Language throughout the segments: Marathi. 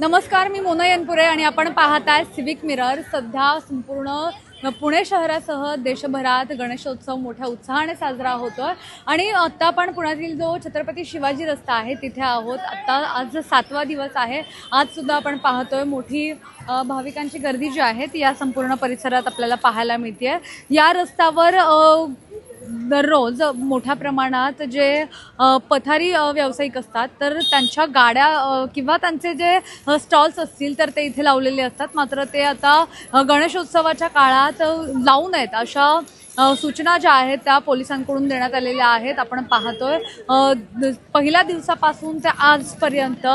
नमस्कार मी मोना यनपुरे आणि आपण पाहत आहे सिविक मिरर सध्या संपूर्ण पुणे शहरासह देशभरात गणेशोत्सव मोठ्या उत्साहाने साजरा होतोय. आणि आत्ता आपण पुण्यातील जो छत्रपती शिवाजी रस्ता आहे तिथे आहोत. आत्ता आज सातवा दिवस आहे. आजसुद्धा आपण पाहतोय मोठी भाविकांची गर्दी जी आहे ती या संपूर्ण परिसरात आपल्याला पाहायला मिळते या रस्त्यावर दररोज मोठ्या प्रमाणात जे पथारी व्यावसायिक असतात तर त्यांच्या गाड्या किंवा त्यांचे जे स्टॉल्स असतील तर ते इथे लावलेले असतात. मात्र ते आता गणेशोत्सवाच्या काळात लावू नयेत. अशा सूचना ज्या आहेत त्या पोलिसांकडून देण्यात आलेल्या आहेत. आपण पाहतोय पहिल्या दिवसापासून ते आजपर्यंत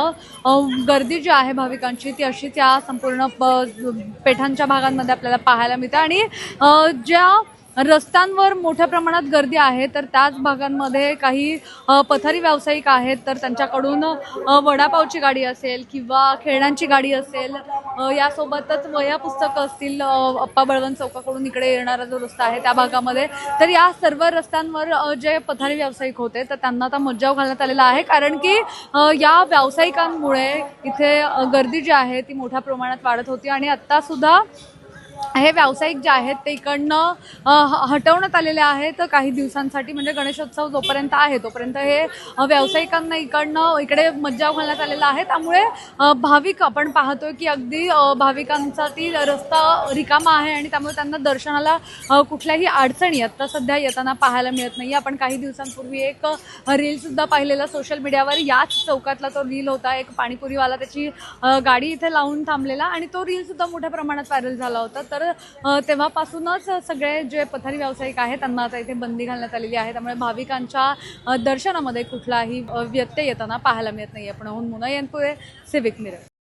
गर्दी जी आहे भाविकांची ती अशी त्या संपूर्ण प- पेठांच्या भागांमध्ये आपल्याला पाहायला मिळते. आणि ज्या रस्त्यांवर मोठ्या प्रमाणात गर्दी आहे तर त्याच भागांमध्ये काही पथारी व्यावसायिक आहेत तर त्यांच्याकडून वडापावची गाडी असेल किंवा खेळण्यांची गाडी असेल यासोबतच वह्या पुस्तकं असतील अप्पा बळवंत चौकाकडून इकडे येणारा जो रस्ता आहे त्या भागामध्ये. तर या सर्व रस्त्यांवर जे पथारी व्यावसायिक होते तर त्यांना आता मज्जाव घालण्यात आलेला आहे. कारण की या व्यावसायिकांमुळे इथे गर्दी जी आहे ती मोठ्या प्रमाणात वाढत होती आणि आत्तासुद्धा हे व्यावसायिक जे आहेत ते इकडनं ह- हटवण्यात आलेले आहेत काही दिवसांसाठी. म्हणजे गणेशोत्सव जोपर्यंत आहे तोपर्यंत हे व्यावसायिकांना इकडनं इकडे मज्जाव घालण्यात आलेला आहे. त्यामुळे भाविक आपण पाहतोय की अगदी भाविकांसाठी रस्ता रिकामा आहे आणि त्यामुळे त्यांना दर्शनाला कुठल्याही अडचणी आता सध्या येताना पाहायला मिळत नाही आपण काही दिवसांपूर्वी एक रीलसुद्धा पाहिलेला सोशल मीडियावर याच चौकातला तो रील होता. एक पाणीपुरीवाला त्याची गाडी इथे लावून थांबलेला आणि तो रीलसुद्धा मोठ्या प्रमाणात व्हायरल झाला होता. तर तेव्हापासूनच सगळे जे पथारी व्यावसायिक आहेत त्यांना आता इथे बंदी घालण्यात आलेली आहे. त्यामुळे भाविकांच्या दर्शनामध्ये कुठलाही व्यत्यय येताना पाहायला मिळत नाही आपण मुना यांपुरे सिविक मिरर